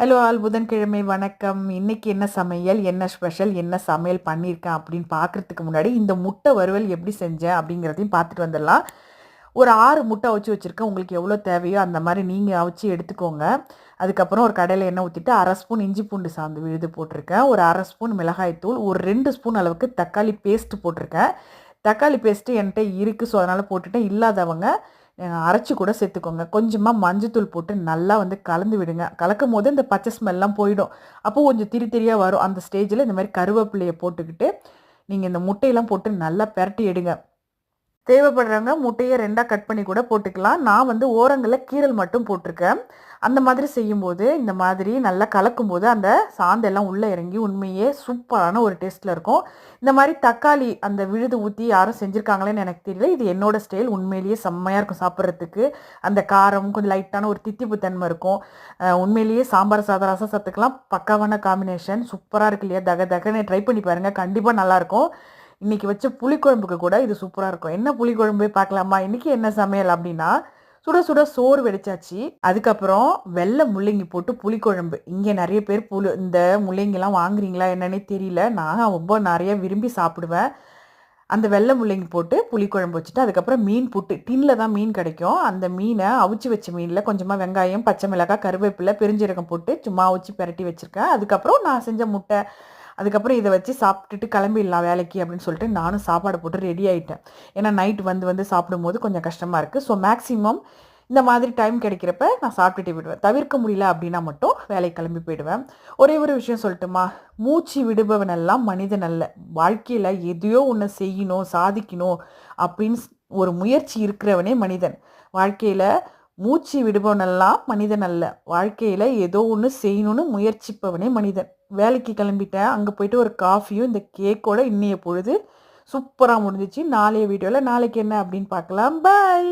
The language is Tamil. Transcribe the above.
ஹலோ ஆல் புதன்கிழமை வணக்கம். இன்றைக்கி என்ன சமையல்? என்ன ஸ்பெஷல் என்ன சமையல் பண்ணியிருக்கேன் அப்படின்னு பார்க்குறதுக்கு முன்னாடி இந்த முட்டை வறுவல் எப்படி செஞ்சேன் அப்படிங்கிறதையும் பார்த்துட்டு வந்துடலாம். ஒரு ஆறு முட்டை அவிச்சு வச்சுருக்கேன். உங்களுக்கு எவ்வளோ தேவையோ அந்த மாதிரி நீங்கள் அவிச்சு எடுத்துக்கோங்க. அதுக்கப்புறம் ஒரு கடையில் எண்ணெய் ஊற்றிட்டு அரை ஸ்பூன் இஞ்சி பூண்டு சாந்து விழுது போட்டிருக்கேன். ஒரு அரை ஸ்பூன் மிளகாய் தூள் ஒரு ரெண்டு ஸ்பூன் அளவுக்கு தக்காளி பேஸ்ட்டு போட்டிருக்கேன். தக்காளி பேஸ்ட்டு என்கிட்ட இருக்குது ஸோ அதனால் போட்டுட்டேன். இல்லாதவங்க அரைச்சி கூட சேர்த்துக்கோங்க. கொஞ்சமாக மஞ்சத்தூள் போட்டு நல்லா வந்து கலந்து விடுங்க. கலக்கும் போது இந்த பச்சை ஸ்மெல்லாம் போயிடும். அப்போ கொஞ்சம் திரி திரியாக வரும். அந்த ஸ்டேஜில் இந்த மாதிரி கருவேப்பிலையை போட்டுக்கிட்டு நீங்கள் இந்த முட்டையெல்லாம் போட்டு நல்லா பெரட்டி எடுங்க. தேவைப்படுறவங்க முட்டையை ரெண்டாக கட் பண்ணி கூட போட்டுக்கலாம். நான் வந்து ஓரங்களில் கீரல் மட்டும் போட்டிருக்கேன். அந்த மாதிரி செய்யும்போது இந்த மாதிரி நல்லா கலக்கும் போது அந்த சாந்தெல்லாம் உள்ளே இறங்கி உண்மையே சூப்பரான ஒரு டேஸ்ட்டில் இருக்கும். இந்த மாதிரி தக்காளி அந்த விழுது ஊற்றி யாரும் செஞ்சுருக்காங்களேன்னு எனக்கு தெரியல. இது என்னோடய ஸ்டைல் உண்மையிலேயே செம்மையாக இருக்கும் சாப்பிட்றதுக்கு. அந்த காரம் கொஞ்சம் லைட்டான ஒரு தித்திப்பு தன்மை இருக்கும். உண்மையிலேயே சாம்பார் சாதம் ரசம் சத்துக்கெல்லாம் பக்காவான காம்பினேஷன் சூப்பராக இருக்கு இல்லையா? தக தகன்னு ட்ரை பண்ணி பாருங்கள் கண்டிப்பாக நல்லாயிருக்கும் இன்றைக்கி வச்ச புளிக்குழம்புக்கு கூட இது சூப்பராக இருக்கும். என்ன புளிக்குழம்பு பார்க்கலாமா? இன்றைக்கி என்ன சமையல் அப்படின்னா சுட சுட சோறு வெடிச்சாச்சு. அதுக்கப்புறம் வெள்ளை முள்ளங்கி போட்டு புளிக்குழம்பு. இங்கே நிறைய பேர் புளி இந்த முள்ளங்கிலாம் வாங்குறீங்களா என்னன்னே தெரியல. நான் ரொம்ப நிறைய விரும்பி சாப்பிடுவேன். அந்த வெள்ளை முள்ளங்கி போட்டு புளிக்குழம்பு வச்சுட்டு அதுக்கப்புறம் மீன் புட்டு. டின்னில் தான் மீன் கிடைக்கும். அந்த மீனை அவிச்சு வச்ச மீனில் கொஞ்சமாக வெங்காயம் பச்சை மிளகாய் கருவேப்பிலை பெருஞ்சீரகம் போட்டு சும்மா அவிச்சு பெரட்டி வச்சுருக்கேன். அதுக்கப்புறம் நான் செஞ்ச முட்டை அதுக்கப்புறம் இதை வச்சு சாப்பிட்டுட்டு கிளம்பிடலாம் வேலைக்கு அப்படின்னு சொல்லிட்டு நானும் சாப்பாடு போட்டு ரெடி ஆகிட்டேன் ஏன்னா நைட் வந்து வந்து சாப்பிடும்போது கொஞ்சம் கஷ்டமாக இருக்குது ஸோ மேக்ஸிமம் இந்த மாதிரி டைம் கிடைக்கிறப்ப நான் சாப்பிட்டுட்டு விடுவேன் தவிர்க்க முடியல அப்படின்னா மட்டும் வேலைக்கு கிளம்பி போயிடுவேன். ஒரே ஒரு விஷயம் சொல்லட்டுமா? மூச்சு விடுபவனெல்லாம் மனிதன் அல்ல. வாழ்க்கையில் எதையோ ஒன்று செய்யணும் சாதிக்கணும் அப்படின்னு ஒரு முயற்சி இருக்கிறவனே மனிதன். வாழ்க்கையில் மூச்சு விடுபவனெல்லாம் மனிதன் அல்ல. வாழ்க்கையில் ஏதோ ஒன்று செய்யணும்னு முயற்சிப்பவனே மனிதன். வேலைக்கு கிளம்பிட்டேன். அங்கே போயிட்டு ஒரு காஃபியும் இந்த கேக்கோட இன்னைய பொழுது சூப்பராக முடிஞ்சிச்சு. நாளைய வீடியோவில் நாளைக்கு என்ன அப்படின்னு பார்க்கலாம். பாய்